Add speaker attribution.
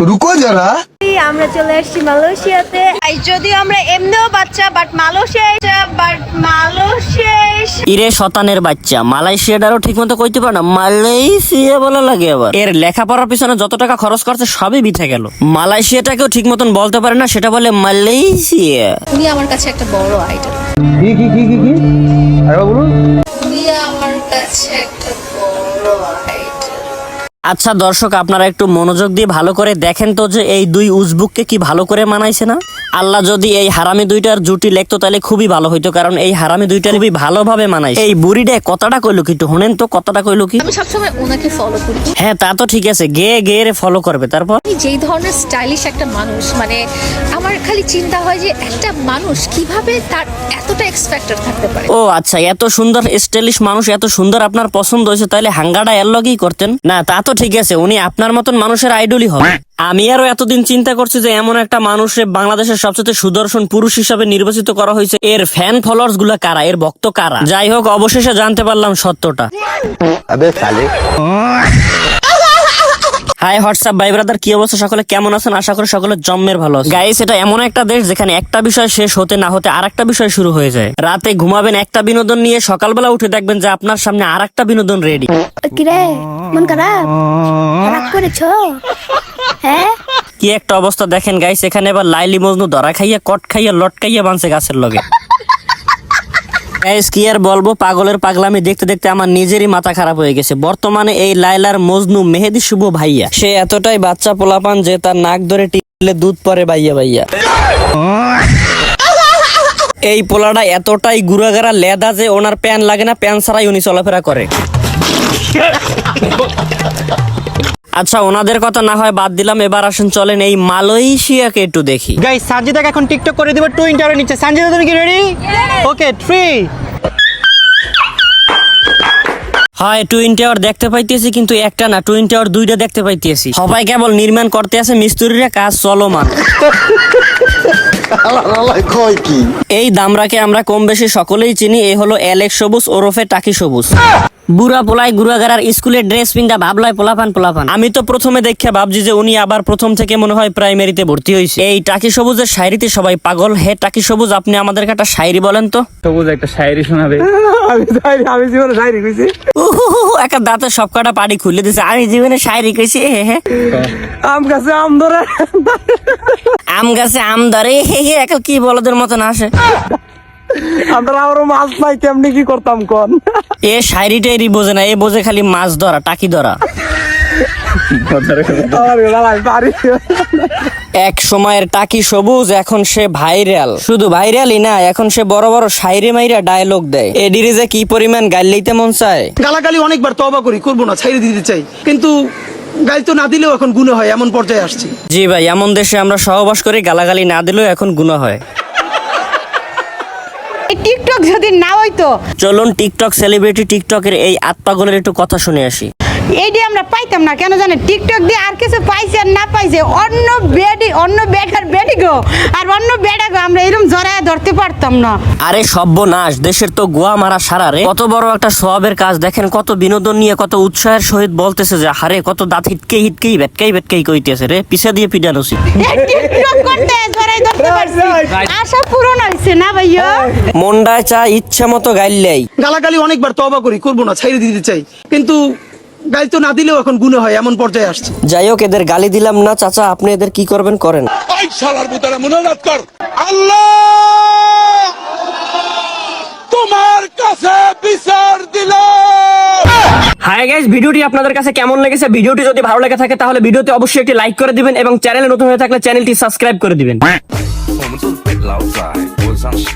Speaker 1: রুকো যারা।
Speaker 2: আমরা চলে আসছি মালয়েশিয়াতে। আমরা এমনিও বাচ্চা বাট মালয়েশিয়া বাট মালয়েশিয়া
Speaker 3: ইরে শতানের বাচ্চা মালয়েশিয়াটারও ঠিকমতো কইতে পারে না মালয়েশিয়া বলা লাগে আবার। এর লেখাপড়ার পিছনে যত টাকা খরচ করছে সবই বিথে গেল। মালয়েশিয়াটাকেও ঠিক মতন বলতে পারে না সেটা বলে মালয়েশিয়া।
Speaker 4: আমার কাছে একটা বড়
Speaker 1: কি কি কি কি কি? বলুন।
Speaker 4: আমার কাছে একটা বড়
Speaker 3: আচ্ছা দর্শক, আপনারা একটু মনোযোগ দিয়ে ভালো করে দেখেন তো যে এই দুই উজবুককে কি ভালো করে মানাইছে না? আল্লাহ যদি এই হারামি দুইটার জুটি লেখতো তাহলে খুবই ভালো হইতো কারণ এই হারামি দুইটা খুবই ভালোভাবে মানাইছে। এই বুড়িটা কতটা কইলো কি একটু শুনেন তো কতটা কইলো কি?
Speaker 4: আমি সবসময় ওনাকে ফলো করি।
Speaker 3: হ্যাঁ তা তো ঠিক আছে গে গে রে ফলো করবে তারপর?
Speaker 4: যেই ধরনের স্টাইলিশ একটা মানুষ মানে আমার খালি চিন্তা হয় যে একটা মানুষ কীভাবে তার এতটা এক্সপেক্টেড থাকতে পারে?
Speaker 3: ও আচ্ছা এত সুন্দর স্টাইলিশ মানুষ এত সুন্দর আপনার পছন্দ হয়েছে তাহলে হাঙ্গাটা এর লগেই করতেন? না তা তো ঠিক আছে উনি আপনার মতন মানুষের আইডলই হবে। আমি আরও এতদিন চিন্তা করছি যে এমন একটা মানুষে বাংলাদেশের সবচেয়ে সুদর্শন পুরুষ হিসাবে নির্বাচিত করা হয়েছে। এর ফ্যান ফলোয়ার্সগুলা কারা? এর ভক্ত কারা? যাই হোক, অবশেষে জানতে পারলাম সত্যটা। হাই হোয়াটসঅ্যাপ ভাই ব্রাদার কি অবস্থা? সকলে কেমন আছেন? আশা করি সকলে জম্মের ভালো গাইস এটা এমন একটা দেশ যেখানে একটা বিষয় শেষ হতে না হতে আরেকটা বিষয় শুরু হয়ে যায়। রাতে ঘুমাবেন একটা বিনোদন নিয়ে সকালবেলা উঠে দেখবেন যে আপনার সামনে আরেকটা বিনোদন রেডি
Speaker 2: কিরে? মন খারাপ? রাগ করেছ? হ্যাঁ?
Speaker 3: কি একটা অবস্থা দেখেন গাইস এখানে এবার লাইলি মজনু ধরা খাইয়া কট খাইয়া লট খাইয়া বানছে গাছের লগে। গাইস কি আর বলব? পাগলের পাগলামি দেখতে দেখতে আমার নিজেরই মাথা খারাপ হয়ে গেছে। বর্তমানে এই লাইলার মজনু মেহেদি শুভ ভাইয়া। সে এতটাই বাচ্চা পোলাপান যে তার নাক ধরে টিকলে দুধ পরে বাইয়া বাইয়া এই পোলাটা এতটাই গুড়াগাড়া লেদা যে ওনার প্যান লাগে না, প্যান ছাড়াই উনি চলাফেরা করে। আচ্ছা ওনাদের কথা না হয় বাদ দিলাম। এবার আসেন চলেন এই মালয়েশিয়াকে একটু দেখি।
Speaker 5: গাইস সানজিদাকে এখন টিকটক করে দিব টু ইন্টারের নিচে সানজিদা তুমি কি রেডি ওকে থ্রি
Speaker 3: হয় টুইন টাওয়ার দেখতে পাইতেছি কিন্তু একটা না। টুইন টাওয়ার দুইটা দেখতে পাইতেছি। সবাই কেবল নির্মাণ করতে আছে মিস্ত্রিরা কাজ চলমান। এই দামরাকে আমরা কম বেশি সকলেই চিনি এই হলো অ্যালেক্স সবুজ ওরফে টাকি সবুজ। বুড়া পোলাই গুড়াগাড়ার স্কুলের ড্রেস পিন্দা ভাবলয় পোলাপান পোলাপান। আমি তো প্রথমে দেখে ভাবছি যে উনি আবার প্রথম থেকে মনে হয় প্রাইমারিতে ভর্তি হয়েছে এই টাকি সবুজের শায়রিতে সবাই পাগল। হে টাকি সবুজ আপনি আমাদেরকে একটা শায়রি বলেন তো।
Speaker 5: সবুজ একটা শায়রি শোনাবে। আমি শায়রি আমি জীবনে শায়রি কইছি
Speaker 3: একটা দাঁতের সব কটা পাড়ি খুলে দিছে। আমি জীবনে শায়রি কইছি হে হে।
Speaker 5: আম গাছে আম ধরে।
Speaker 3: আম গাছে আম ধরে হে হে। একটা কি বলদের মতন আসে?
Speaker 5: আমরা আরও মাছ নাই কেমনি কি করতাম কোন?
Speaker 3: এ শায়রি টাইরি বোঝে না এ বোঝে খালি মাছ ধরা টাকি ধরা। এক সময়ের টাকি সবুজ এখন সে ভাইরাল। শুধু ভাইরালই না এখন সে বড় বড় শায়রি মাইরা ডায়লগ দেয়। এডিরে যে কি পরিমাণ গাইল লইতে মন চায়?
Speaker 6: গালাগালি অনেকবার তবা করি করব না ছাইড়ে দিতে চাই। কিন্তু গালি তো না দিলেও এখন গুণ হয় এমন পর্যায়ে আসছি।
Speaker 3: জি ভাই এমন দেশে আমরা সহবাস করি গালাগালি না দিলেও এখন গুণা হয়।
Speaker 2: টিকটক যদি না হইতো।
Speaker 3: চলুন টিকটক সেলিব্রিটি টিকটকের এই আত্মাগলের একটু কথা শুনে আসি।
Speaker 2: এইটি আমরা পাইতাম না কেন জানেন? টিকটক দিয়ে আর কিছু পাইছে আর না পাইছে অন্য বেডি অন্য বেডার বেডি গো আর অন্য বেডা গো আমরা এরকম জড়ায় ধরতে পারতাম না।
Speaker 3: আরে সব্যনাশ দেশের তো গোয়া মারা সারা রে। কত বড় একটা সবের কাজ দেখেন কত বিনোদন নিয়ে কত উৎসাহের সহিত বলতেছে যে হারে কত দাঁত হিটকেই হিটকেই ভেটকাই ভেটকাই কইতেছে রে পিছা দিয়ে পিডানোছি
Speaker 2: এই টিকটক করতে জড়াই ধরতে পারছি। আশা পূরণ হইছে না ভাইয়া?
Speaker 3: চা ইচ্ছা মতো
Speaker 6: গালাগালি অনেকবার করি না দিতে চাই। কিন্তু তো না দিলেও এখন গুণ হয় এমন পর্যায়ে আসছে।
Speaker 3: যাই হোক এদের গালি দিলাম না চাচা আপনি এদের কি করবেন করেন।
Speaker 7: শালার বুতারা মুনাজাত কর। আল্লাহ! তোমার কাছে বিচার দিলাম।
Speaker 3: হাই গাইস ভিডিওটি আপনাদের কাছে কেমন লেগেছে? ভিডিওটি যদি ভালো লেগে থাকে তাহলে ভিডিওতে অবশ্যই একটি লাইক করে দিবেন এবং চ্যানেলে নতুন হয়ে থাকলে চ্যানেলটি সাবস্ক্রাইব করে দিবেন।
Speaker 8: 老仔，我上喜